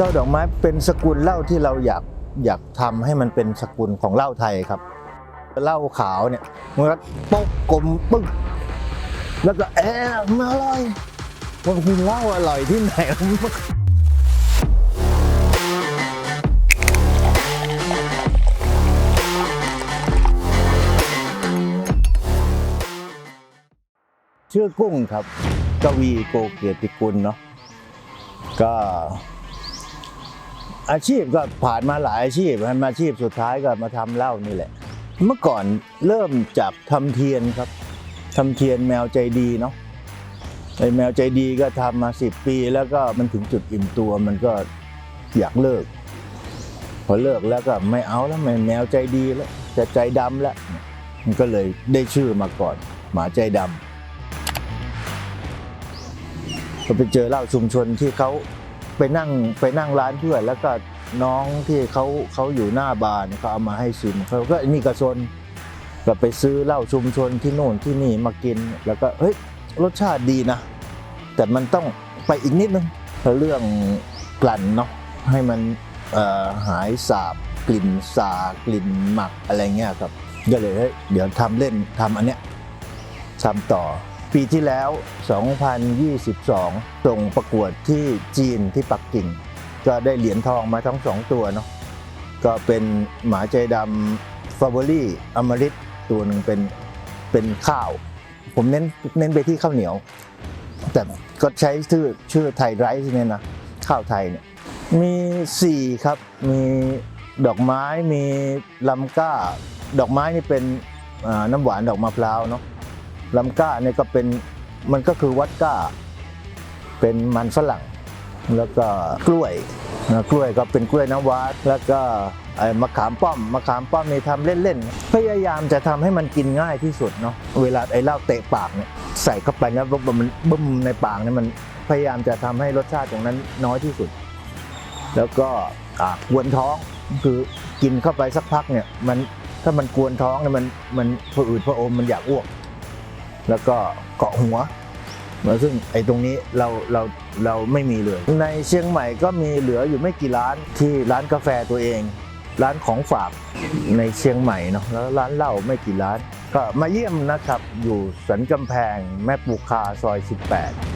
เหล้าดอกไม้เป็นสกุลเหล้าที่เราอยากอยากทำให้มันเป็นสกุลของเหล้าไทยครับเหล้าขาวเนี่ยมันก็ปกกลมปึ๊กแล้วก็แอะมาอร่อยมันกินเหล้าอร่อยที่ไหนมันชื่อกุ้งครับ กวีโกเกียรติกุลเนาะก็ อาชีพก็ผ่านมาหลายอาชีพมาอาชีพสุดท้ายก็มาทำเหล้านี่แหละ เมื่อก่อนเริ่มจากทำเทียนครับทำเทียนแมวใจดีเนาะไอแมวใจดีก็ทำมาสิบปี แล้วก็มันถึงจุดอิ่มตัวมันก็อยากเลิก พอเลิกแล้วก็ไม่เอาแล้วไม่แมวใจดีแล้วจะใจดำแล้วมันก็เลยได้ชื่อมาก่อน หมาใจดำก็ไปเจอเหล้าชุมชนที่เขา ไปนั่งไปนั่งร้านเพื่อนแล้วก็น้องที่เขาเขาอยู่หน้าบาร์เนี่ยเขาเอามาให้ชิมเขาก็นี่กระชนก็ไปซื้อเหล้าชุมชนที่โน่นที่นี่มากิน แล้วก็เฮ้ยรสชาติดีนะ แต่มันต้องไปอีกนิดนึงเรื่องกลั่นเนาะให้มันหายสาบกลิ่นสากลิ่นหมักอะไรเงี้ยครับก็เลยเฮ้ยเดี๋ยวทำเล่นทำอันเนี้ยทำต่อ ปีที่แล้ว 2022 ส่งประกวดที่จีนที่ปักกิ่ง ก็ได้เหรียญทองมาทั้งสองตัวเนาะ ก็เป็นหมาใจดำฟา v อรี่อมฤตตัวหนึ่งเป็นเป็นข้าว ผมเน้นเน้นไปที่ข้าวเหนียว แต่ก็ใช้ชื่อชื่อไทยไรซ์เนี่ยนะ ข้าวไทยเนี่ย มีสี่ครับ มีดอกไม้ มีลำก้า ดอกไม้นี่เป็นน้ำหวานดอกมะพร้าวเนาะ ลำก้าเนี่ยก็เป็นมันก็คือวัดก้า เป็นมันฝรั่ง แล้วก็กล้วยนะกล้วยก็เป็นกล้วยน้ำว้าแล้วก็ไอ้มะขามป้อมมะขามป้อมนี่ทำเล่นๆพยายามจะทำให้มันกินง่ายที่สุดเนาะเวลาไอ้เหล้าเตะปากเนี่ยใส่เข้าไปนะปุ๊บมันบึ้มในปากเนี่ยมันพยายามจะทำให้รสชาติตรงนั้นน้อยที่สุด แล้วก็อ่ากวนท้องคือกินเข้าไปสักพักเนี่ยมันถ้ามันกวนท้องเนี่ยมันมันผอืดผอมมันอยากอ้วก แล้วก็เกาะหัวซึ่งไอ้ตรงนี้เราเราเราไม่มีเลย ในเชียงใหม่ก็มีเหลืออยู่ไม่กี่ร้านที่ร้านกาแฟตัวเอง ร้านของฝากในเชียงใหม่เนาะแล้วร้านเหล้าไม่กี่ร้าน ก็มาเยี่ยมนะครับอยู่สันกำแพงแม่ปูคาซอย 18